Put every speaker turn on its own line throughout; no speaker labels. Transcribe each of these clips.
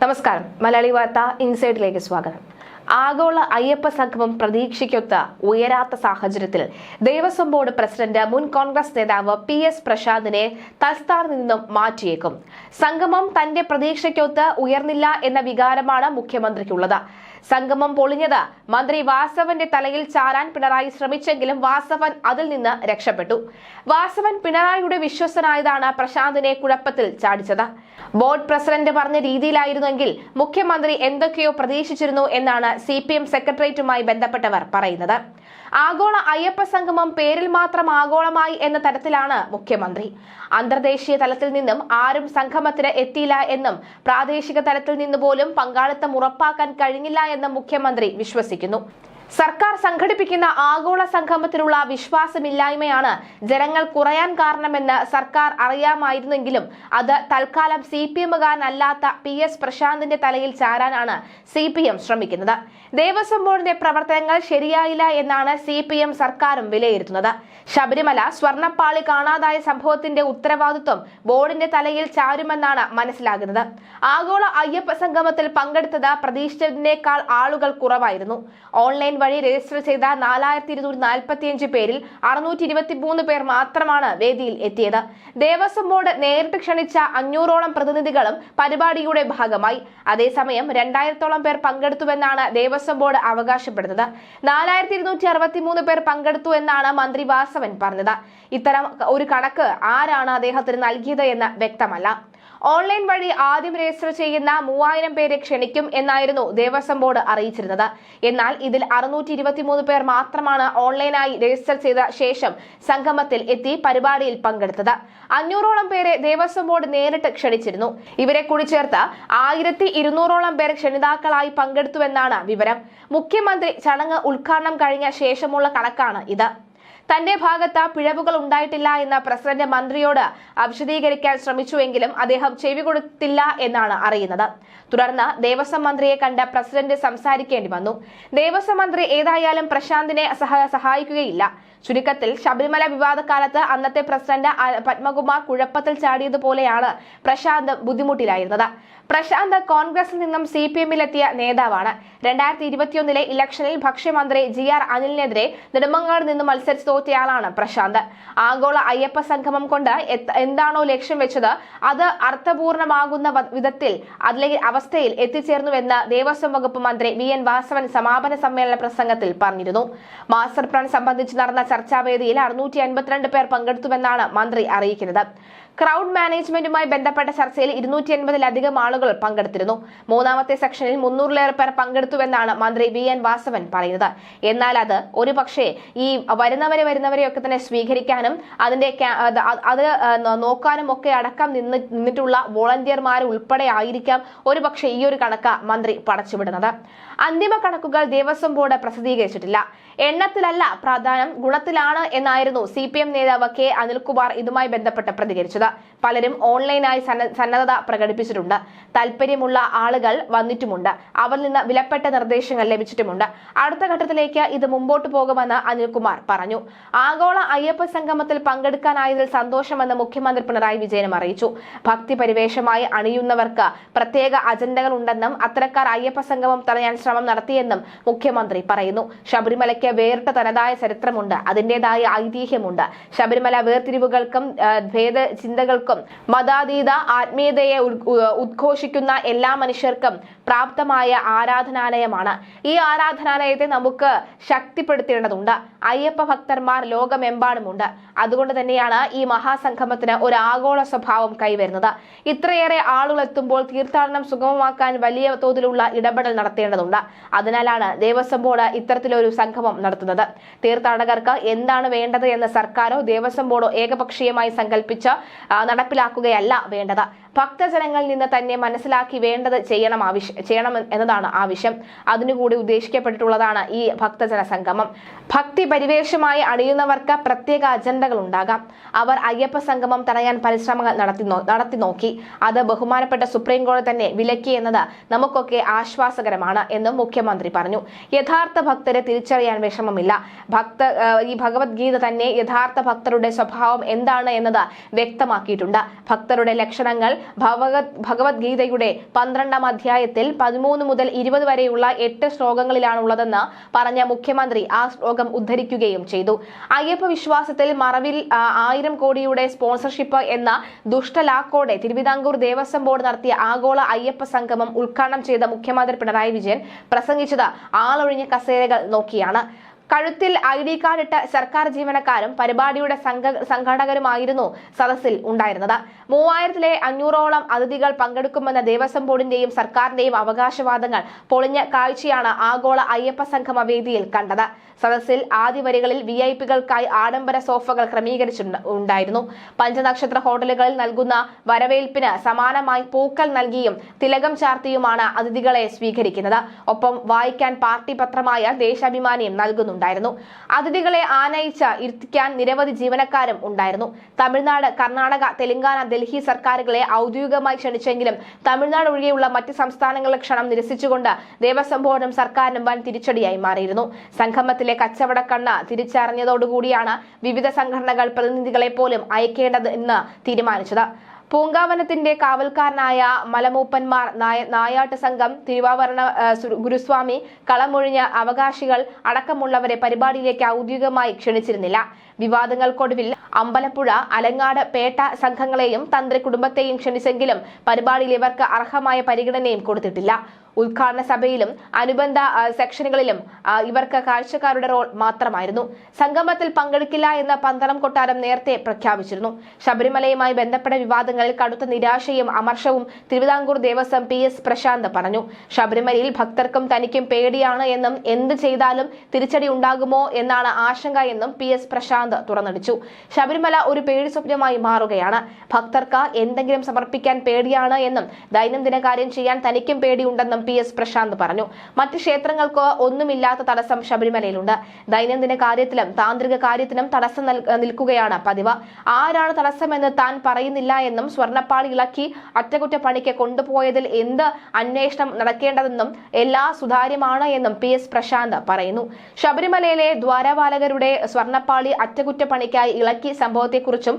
നമസ്കാരം. മലയാളി വാർത്ത ഇൻസൈഡിലേക്ക് സ്വാഗതം. ആഗോള അയ്യപ്പ സംഗമം പ്രതീക്ഷയ്ക്കൊത്ത് ഉയരാത്ത സാഹചര്യത്തിൽ ദേവസ്വം ബോർഡ് പ്രസിഡന്റ് മുൻ കോൺഗ്രസ് നേതാവ് പി എസ് പ്രശാന്തിനെ തൽസ്ഥാനത്ത് നിന്നും മാറ്റിയേക്കും. സംഗമം തന്റെ പ്രതീക്ഷയ്ക്കൊത്ത് ഉയർന്നില്ല എന്ന വികാരമാണ് മുഖ്യമന്ത്രിക്കുള്ളത്. സംഗമം പൊളിഞ്ഞത്. മന്ത്രി വാസവന്റെ തലയിൽ ചാരാൻ പിണറായി ശ്രമിച്ചെങ്കിലും വാസവൻ അതിൽ നിന്ന് രക്ഷപ്പെട്ടു. വാസവൻ പിണറായിയുടെ വിശ്വസനായതാണ് പ്രശാന്തിനെ കുഴപ്പത്തിൽ ചാടിച്ചത്. ബോർഡ് പ്രസിഡന്റ് പറഞ്ഞ രീതിയിലായിരുന്നെങ്കിൽ മുഖ്യമന്ത്രി എന്തൊക്കെയോ പ്രതീക്ഷിച്ചിരുന്നു എന്നാണ് സി പി എം സെക്രട്ടേറിയറ്റുമായി ബന്ധപ്പെട്ടവർ പറയുന്നത്. ആഗോള അയ്യപ്പ സംഗമം പേരിൽ മാത്രം ആഗോളമായി എന്ന തരത്തിലാണ് മുഖ്യമന്ത്രി. അന്തർദേശീയ തലത്തിൽ നിന്നും ആരും സംഗമത്തിന് എത്തിയില്ല എന്നും പ്രാദേശിക തലത്തിൽ നിന്ന് പോലും പങ്കാളിത്തം ഉറപ്പാക്കാൻ കഴിഞ്ഞില്ല എന്നും മുഖ്യമന്ത്രി വിശ്വസിക്കുന്നു. സർക്കാർ സംഘടിപ്പിക്കുന്ന ആഗോള സംഗമത്തിലുള്ള വിശ്വാസമില്ലായ്മയാണ് ജനങ്ങൾ കുറയാൻ കാരണമെന്ന് സർക്കാർ അറിയാമായിരുന്നെങ്കിലും അത് തൽക്കാലം സി പി എമ്മുകാരനല്ലാത്ത പി എസ് പ്രശാന്തിന്റെ തലയിൽ ചാരാനാണ് സി പി എം ശ്രമിക്കുന്നത്. ദേവസ്വം ബോർഡിന്റെ പ്രവർത്തനങ്ങൾ ശരിയായില്ല എന്നാണ് സി പി എം സർക്കാരും വിലയിരുത്തുന്നത്. ശബരിമല സ്വർണപ്പാളി കാണാതായ സംഭവത്തിന്റെ ഉത്തരവാദിത്വം ബോർഡിന്റെ തലയിൽ ചാരുമെന്നാണ് മനസ്സിലാകുന്നത്. ആഗോള അയ്യപ്പ സംഗമത്തിൽ പങ്കെടുത്തത് പ്രതീക്ഷിച്ചതിനേക്കാൾ ആളുകൾ കുറവായിരുന്നു. ഓൺലൈൻ വഴി രജിസ്റ്റർ ചെയ്ത നാലായിരത്തി ഇരുന്നൂറ്റി നാൽപ്പത്തിയഞ്ച് പേരിൽ അറുന്നൂറ്റി ഇരുപത്തി മൂന്ന് പേർ മാത്രമാണ് വേദിയിൽ എത്തിയത്. ദേവസ്വം ബോർഡ് നേരിട്ട് ക്ഷണിച്ച അഞ്ഞൂറോളം പ്രതിനിധികളും പരിപാടിയുടെ ഭാഗമായി. അതേസമയം രണ്ടായിരത്തോളം പേർ പങ്കെടുത്തുവെന്നാണ് ദേവസ്വം ബോർഡ് അവകാശപ്പെടുന്നത്. നാലായിരത്തി ഇരുന്നൂറ്റി അറുപത്തി മൂന്ന് പേർ പങ്കെടുത്തു എന്നാണ് മന്ത്രി വാസവൻ പറഞ്ഞത്. ഇത്തരം ഒരു കണക്ക് ആരാണ് അദ്ദേഹത്തിന് നൽകിയത് എന്ന് വ്യക്തമല്ല. ഓൺലൈൻ വഴി ആദ്യം രജിസ്റ്റർ ചെയ്യുന്ന മൂവായിരം പേരെ ക്ഷണിക്കും എന്നായിരുന്നു ദേവസ്വം ബോർഡ് അറിയിച്ചിരുന്നത്. എന്നാൽ ഇതിൽ അറുന്നൂറ്റി പേർ മാത്രമാണ് ഓൺലൈനായി രജിസ്റ്റർ ചെയ്ത ശേഷം സംഗമത്തിൽ എത്തി പരിപാടിയിൽ പങ്കെടുത്തത്. അഞ്ഞൂറോളം പേരെ ദേവസ്വം ബോർഡ് നേരിട്ട് ക്ഷണിച്ചിരുന്നു. ഇവരെ കൂടി ചേർത്ത് ആയിരത്തി ഇരുന്നൂറോളം പേർ ക്ഷണിതാക്കളായി പങ്കെടുത്തുവെന്നാണ് വിവരം. മുഖ്യമന്ത്രി ചടങ്ങ് ഉദ്ഘാടനം കഴിഞ്ഞ ശേഷമുള്ള കണക്കാണ് ഇത്. തന്റെ ഭാഗത്ത് പിഴവുകൾ ഉണ്ടായിട്ടില്ല എന്ന് പ്രസിഡന്റ് മന്ത്രിയോട് വിശദീകരിക്കാൻ ശ്രമിച്ചുവെങ്കിലും അദ്ദേഹം ചെവി കൊടുത്തില്ല എന്നാണ് അറിയുന്നത്. തുടർന്ന് ദേവസ്വം മന്ത്രിയെ കണ്ട് പ്രസിഡന്റ് സംസാരിക്കേണ്ടി വന്നു. ദേവസ്വം മന്ത്രി ഏതായാലും പ്രശാന്തിനെ സഹായിക്കുകയില്ല. ചുരുക്കത്തിൽ ശബരിമല വിവാദക്കാലത്ത് അന്നത്തെ പ്രസിഡന്റ് പത്മകുമാർ കുഴപ്പത്തിൽ ചാടിയതുപോലെയാണ് പ്രശാന്ത് ബുദ്ധിമുട്ടിലായിരുന്നത്. പ്രശാന്ത് കോൺഗ്രസിൽ നിന്നും സി പി എമ്മിലെത്തിയ നേതാവാണ്. രണ്ടായിരത്തി ഇരുപത്തിയൊന്നിലെ ഇലക്ഷനിൽ ഭക്ഷ്യമന്ത്രി ജി ആർ അനിലിനെതിരെ നെടുമങ്ങാട് നിന്ന് മത്സരിച്ച് തോറ്റയാളാണ് പ്രശാന്ത്. ആഗോള അയ്യപ്പ സംഗമം കൊണ്ട് എന്താണോ ലക്ഷ്യം വെച്ചത് അത് അർത്ഥപൂർണമാകുന്ന വിധത്തിൽ അല്ലെങ്കിൽ അവസ്ഥയിൽ എത്തിച്ചേർന്നുവെന്ന് ദേവസ്വം വകുപ്പ് മന്ത്രി വി എൻ വാസവൻ സമാപന സമ്മേളന പ്രസംഗത്തിൽ പറഞ്ഞിരുന്നു. മാസ്റ്റർ പ്ലാൻ സംബന്ധിച്ച് നടന്ന ചർച്ചാവേദിയിൽ അറുന്നൂറ്റി അൻപത്തിരണ്ട് പേർ പങ്കെടുത്തുവെന്നാണ് മന്ത്രി അറിയിക്കുന്നത്. ക്രൗഡ് മാനേജ്മെന്റുമായി ബന്ധപ്പെട്ട ചർച്ചയിൽ ഇരുന്നൂറ്റി എൺപതിലധികം ആളുകൾ പങ്കെടുത്തിരുന്നു. മൂന്നാമത്തെ സെക്ഷനിൽ മുന്നൂറിലേറെ പേർ പങ്കെടുത്തുവെന്നാണ് മന്ത്രി വി എൻ വാസവൻ പറയുന്നത്. എന്നാൽ അത് ഒരു പക്ഷേ ഈ വരുന്നവരെ വരുന്നവരെയൊക്കെ തന്നെ സ്വീകരിക്കാനും അതിന്റെ അത് നോക്കാനും ഒക്കെ അടക്കം നിന്ന് നിന്നിട്ടുള്ള വോളണ്ടിയർമാർ ഉൾപ്പെടെ ആയിരിക്കാം ഒരു പക്ഷേ ഈ ഒരു കണക്ക് മന്ത്രി പടച്ചുവിടുന്നത്. അന്തിമ കണക്കുകൾ ദേവസ്വം ബോർഡ് പ്രസിദ്ധീകരിച്ചിട്ടില്ല. എണ്ണത്തിലല്ല പ്രാധാന്യം ഗുണത്തിലാണ് എന്നായിരുന്നു സി നേതാവ് കെ അനിൽകുമാർ ഇതുമായി ബന്ധപ്പെട്ട് പ്രതികരിച്ചത്. പലരും ഓൺലൈനായി സന്ന- സന്നദ്ധത പ്രകടിപ്പിച്ചിട്ടുണ്ട്. താല്പര്യമുള്ള ആളുകൾ വന്നിട്ടുമുണ്ട്. അവരിൽ നിന്ന് വിലപ്പെട്ട നിർദ്ദേശങ്ങൾ ലഭിച്ചിട്ടുമുണ്ട്. അടുത്ത ഘട്ടത്തിലേക്ക് ഇത് മുമ്പോട്ട് പോകുമെന്ന് അനിൽകുമാർ പറഞ്ഞു. ആഗോള അയ്യപ്പ സംഗമത്തിൽ പങ്കെടുക്കാനായതിൽ സന്തോഷമെന്ന് മുഖ്യമന്ത്രി പിണറായി വിജയനും അറിയിച്ചു. ഭക്തി പരിവേഷമായി അണിയുന്നവർക്ക് പ്രത്യേക അജണ്ടകൾ ഉണ്ടെന്നും അത്തരക്കാർ അയ്യപ്പ സംഗമം തടയാൻ ശ്രമം നടത്തിയെന്നും മുഖ്യമന്ത്രി പറയുന്നു. ശബരിമലയ്ക്ക് വേറിട്ട തനതായ ചരിത്രമുണ്ട്. അതിന്റെതായ ഐതിഹ്യമുണ്ട്. ശബരിമല വേർതിരിവുകൾക്കും ഭേദ ചിന്തകൾക്കും മതാതീത ആത്മീയതയെ ഉദ്- ഉദ്ഘോഷിക്കുന്ന എല്ലാ മനുഷ്യർക്കും പ്രാപ്തമായ ആരാധനാലയമാണ്. ഈ ആരാധനാലയത്തെ നമുക്ക് ശക്തിപ്പെടുത്തേണ്ടതുണ്ട്. അയ്യപ്പ ഭക്തന്മാർ ലോകമെമ്പാടുമുണ്ട്. അതുകൊണ്ട് തന്നെയാണ് ഈ മഹാസംഗമത്തിന് ഒരു ആഗോള സ്വഭാവം കൈവരുന്നത്. ഇത്രയേറെ ആളുകൾ എത്തുമ്പോൾ തീർത്ഥാടനം സുഗമമാക്കാൻ വലിയ തോതിലുള്ള ഇടപെടൽ നടത്തേണ്ടതുണ്ട്. അതിനാലാണ് ദേവസ്വം ബോർഡ് ഇത്തരത്തിലൊരു സംഗമം നടത്തുന്നത്. തീർത്ഥാടകർക്ക് എന്താണ് വേണ്ടത് എന്ന് സർക്കാരോ ദേവസ്വം ബോർഡോ ഏകപക്ഷീയമായി സങ്കല്പിച്ച് നടപ്പിലാക്കുകയല്ല വേണ്ടത്. ഭക്തജനങ്ങളിൽ നിന്ന് തന്നെ മനസ്സിലാക്കി വേണ്ടത് ചെയ്യണം ആവശ്യം ചെയ്യണം എന്നതാണ് ആവശ്യം. അതിനുകൂടി ഉദ്ദേശിക്കപ്പെട്ടിട്ടുള്ളതാണ് ഈ ഭക്തജന സംഗമം. ഭക്തി പരിവേഷമായി അണിയുന്നവർക്ക് പ്രത്യേക അജണ്ടകൾ ഉണ്ടാകാം. അവർ അയ്യപ്പ സംഗമം തടയാൻ പരിശ്രമങ്ങൾ നടത്തി നടത്തി നോക്കി. അത് ബഹുമാനപ്പെട്ട സുപ്രീം കോടതി തന്നെ വിലക്കി എന്നത് നമുക്കൊക്കെ ആശ്വാസകരമാണ് എന്നും മുഖ്യമന്ത്രി പറഞ്ഞു. യഥാർത്ഥ ഭക്തരെ തിരിച്ചറിയാൻ വിഷമമില്ല. ഭക്ത ഈ ഭഗവത്ഗീത തന്നെ യഥാർത്ഥ ഭക്തരുടെ സ്വഭാവം എന്താണ് എന്നത് വ്യക്തമാക്കിയിട്ടുണ്ട്. ഭക്തരുടെ ലക്ഷണങ്ങൾ ഭഗവത് ഭഗവത്ഗീതയുടെ പന്ത്രണ്ടാം അധ്യായത്തിൽ പതിമൂന്ന് മുതൽ ഇരുപത് വരെയുള്ള എട്ട് ശ്ലോകങ്ങളിലാണ് ഉള്ളതെന്ന് പറഞ്ഞ മുഖ്യമന്ത്രി ആ ശ്ലോകം ഉദ്ധരിക്കുകയും ചെയ്തു. അയ്യപ്പ വിശ്വാസത്തിൽ മറവിൽ ആയിരം കോടിയുടെ സ്പോൺസർഷിപ്പ് എന്ന ദുഷ്ടലാക്കോടെ തിരുവിതാംകൂർ ദേവസ്വം ബോർഡ് നടത്തിയ ആഗോള അയ്യപ്പ സംഗമം ഉദ്ഘാടനം ചെയ്ത മുഖ്യമന്ത്രി പിണറായി വിജയൻ പ്രസംഗിച്ചത് ആളൊഴിഞ്ഞ കസേരകൾ നോക്കിയാണ്. കഴുത്തിൽ ഐ ഡി കാർഡ് ഇട്ട സർക്കാർ ജീവനക്കാരും പരിപാടിയുടെ സംഘ സംഘാടകരുമായിരുന്നു സദസ്സിൽ ഉണ്ടായിരുന്നത്. മൂവായിരത്തിലെ അഞ്ഞൂറോളം അതിഥികൾ പങ്കെടുക്കുമെന്ന ദേവസ്വം ബോർഡിന്റെയും സർക്കാരിന്റെയും അവകാശവാദങ്ങൾ പൊളിഞ്ഞ കാഴ്ചയാണ് ആഗോള അയ്യപ്പ സംഗമ വേദിയിൽ കണ്ടത്. സദസ്സിൽ ആദ്യ വരികളിൽ വി ഐ പികൾക്കായി ആഡംബര സോഫകൾ ക്രമീകരിച്ചിട്ടുണ്ടായിരുന്നു പഞ്ചനക്ഷത്ര ഹോട്ടലുകളിൽ നൽകുന്ന വരവേൽപ്പിന് സമാനമായി പൂക്കൾ നൽകിയും തിലകം ചാർത്തിയുമാണ് അതിഥികളെ സ്വീകരിക്കുന്നത്. ഒപ്പം വായിക്കാൻ പാർട്ടി പത്രമായ ദേശാഭിമാനിയും നൽകുന്നുണ്ടായിരുന്നു അതിഥികളെ ആനയിച്ച ഇരുത്തിക്കാൻ നിരവധി ജീവനക്കാരും ഉണ്ടായിരുന്നു. തമിഴ്നാട് കർണാടക തെലങ്കാന ഡൽഹി സർക്കാരുകളെ ഔദ്യോഗികമായി ക്ഷണിച്ചെങ്കിലും തമിഴ്നാട് ഒഴികെയുള്ള മറ്റ് സംസ്ഥാനങ്ങളിലെ ക്ഷണം നിരസിച്ചുകൊണ്ട് ദേവസ്വം ബോർഡും സർക്കാരിനും വൻ തിരിച്ചടിയായി മാറിയിരുന്നു. സംഗമത്തിലെ കച്ചവടക്കണ്ണ തിരിച്ചറിഞ്ഞതോടുകൂടിയാണ് വിവിധ സംഘടനകൾ പ്രതിനിധികളെ പോലും അയക്കേണ്ടത് എന്ന് തീരുമാനിച്ചത്. പൂങ്കാവനത്തിന്റെ കാവൽക്കാരനായ മലമൂപ്പന്മാർ നായ നായാട്ട് സംഘം തിരുവാഭരണ ഗുരുസ്വാമി കളമൊഴിഞ്ഞ അവകാശികൾ അടക്കമുള്ളവരെ പരിപാടിയിലേക്ക് ഔദ്യോഗികമായി ക്ഷണിച്ചിരുന്നില്ല. വിവാദങ്ങൾക്കൊടുവിൽ അമ്പലപ്പുഴ അലങ്ങാട് പേട്ട സംഘങ്ങളെയും തന്ത്രി കുടുംബത്തെയും ക്ഷണിച്ചെങ്കിലും പരിപാടിയിൽ ഇവർക്ക് അർഹമായ പരിഗണനയും കൊടുത്തിട്ടില്ല. ഉദ്ഘാടന സഭയിലും അനുബന്ധ സെക്ഷനുകളിലും ഇവർക്ക് കാഴ്ചക്കാരുടെ റോൾ മാത്രമായിരുന്നു. സംഗമത്തിൽ പങ്കെടുക്കില്ല എന്ന് പന്തളം കൊട്ടാരം നേരത്തെ പ്രഖ്യാപിച്ചിരുന്നു. ശബരിമലയുമായി ബന്ധപ്പെട്ട വിവാദങ്ങളിൽ കടുത്ത നിരാശയും അമർഷവും തിരുവിതാംകൂർ ദേവസ്വം പി എസ് പ്രശാന്ത് പറഞ്ഞു. ശബരിമലയിൽ ഭക്തർക്കും തനിക്കും പേടിയാണ് എന്നും എന്ത് ചെയ്താലും തിരിച്ചടി ഉണ്ടാകുമോ എന്നാണ് ആശങ്ക എന്നും പി എസ് പ്രശാന്ത് തുറന്നടിച്ചു. ശബരിമല ഒരു പേടി സ്വപ്നമായി മാറുകയാണ്. ഭക്തർക്ക് എന്തെങ്കിലും സമർപ്പിക്കാൻ പേടിയാണ് എന്നും ദൈനംദിന കാര്യം ചെയ്യാൻ തനിക്കും പേടിയുണ്ടെന്നും പി എസ് പ്രശാന്ത് പറഞ്ഞു. മറ്റ് ക്ഷേത്രങ്ങൾക്കോ ഒന്നുമില്ലാത്ത തടസ്സം ശബരിമലയിലുണ്ട്. ദൈനംദിന കാര്യത്തിലും താന്ത്രിക കാര്യത്തിനും തടസ്സം നിൽക്കുകയാണ് പതിവ്. ആരാണ് തടസ്സമെന്ന് താൻ പറയുന്നില്ല എന്നും സ്വർണപ്പാളി ഇളക്കി അറ്റകുറ്റപ്പണിക്ക് കൊണ്ടുപോയതിൽ എന്ത് അന്വേഷണം നടക്കേണ്ടതെന്നും എല്ലാ സുതാര്യമാണ് എന്നും പി എസ് പ്രശാന്ത് പറയുന്നു. ശബരിമലയിലെ ദ്വാരപാലകരുടെ സ്വർണപ്പാളി അറ്റകുറ്റപ്പണിക്കായി ഇളക്കി സംഭവത്തെക്കുറിച്ചും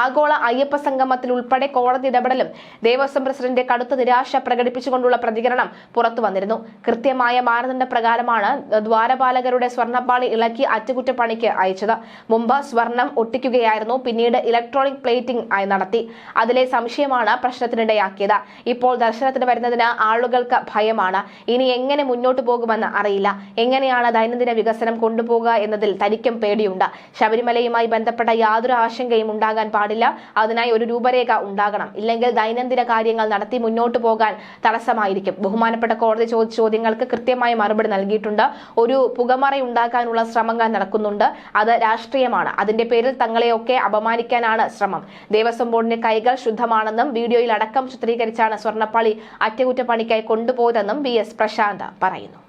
ആഗോള അയ്യപ്പ സംഗമത്തിൽ ഉൾപ്പെടെ കോടതി ഇടപെടലും ദേവസ്വം പ്രസിഡന്റ് കടുത്ത നിരാശ പ്രകടിപ്പിച്ചുകൊണ്ടുള്ള പ്രതികരണം പുറത്തു വന്നിരുന്നു. കൃത്യമായ മാനദണ്ഡ പ്രകാരമാണ് ദ്വാരപാലകരുടെ സ്വർണപ്പാളി ഇളക്കി അറ്റകുറ്റപ്പണിക്ക് അയച്ചത്. മുമ്പ് സ്വർണം ഒട്ടിക്കുകയായിരുന്നു. പിന്നീട് ഇലക്ട്രോണിക് പ്ലേറ്റിംഗ് ആയി നടത്തി. അതിലെ സംശയമാണ് പ്രശ്നത്തിനിടയാക്കിയത്. ഇപ്പോൾ ദർശനത്തിന് വരുന്നതിന് ആളുകൾക്ക് ഭയമാണ്. ഇനി എങ്ങനെ മുന്നോട്ട് പോകുമെന്ന് അറിയില്ല. എങ്ങനെയാണ് ദൈനംദിന വികസനം കൊണ്ടുപോകുക എന്നതിൽ തനിക്കും പേടിയുണ്ട്. ശബരിമലയുമായി ബന്ധപ്പെട്ട യാതൊരു ആശങ്കയും ഉണ്ടാകാൻ പാടില്ല. അതിനായി ഒരു രൂപരേഖ ഉണ്ടാകണം. ഇല്ലെങ്കിൽ ദൈനംദിന കാര്യങ്ങൾ നടത്തി മുന്നോട്ട് പോകാൻ തടസ്സമായിരിക്കും. ബഹുമാനപ്പെട്ട കോടതി ചോദിച്ച ചോദ്യങ്ങൾക്ക് കൃത്യമായ മറുപടി നൽകിയിട്ടുണ്ട്. ഒരു പുകമറ ഉണ്ടാക്കാനുള്ള ശ്രമങ്ങൾ നടക്കുന്നുണ്ട്. അത് രാഷ്ട്രീയമാണ്. അതിന്റെ പേരിൽ തങ്ങളെയൊക്കെ അപമാനിക്കാനാണ് ശ്രമം. ദേവസ്വം ബോർഡിന്റെ കൈകൾ ശുദ്ധമാണെന്നും വീഡിയോയിൽ അടക്കം ചിത്രീകരിച്ചാണ് സ്വർണപ്പള്ളി അറ്റകുറ്റപ്പണിക്കായി കൊണ്ടുപോയതെന്നും വി എസ് പ്രശാന്ത് പറയുന്നു.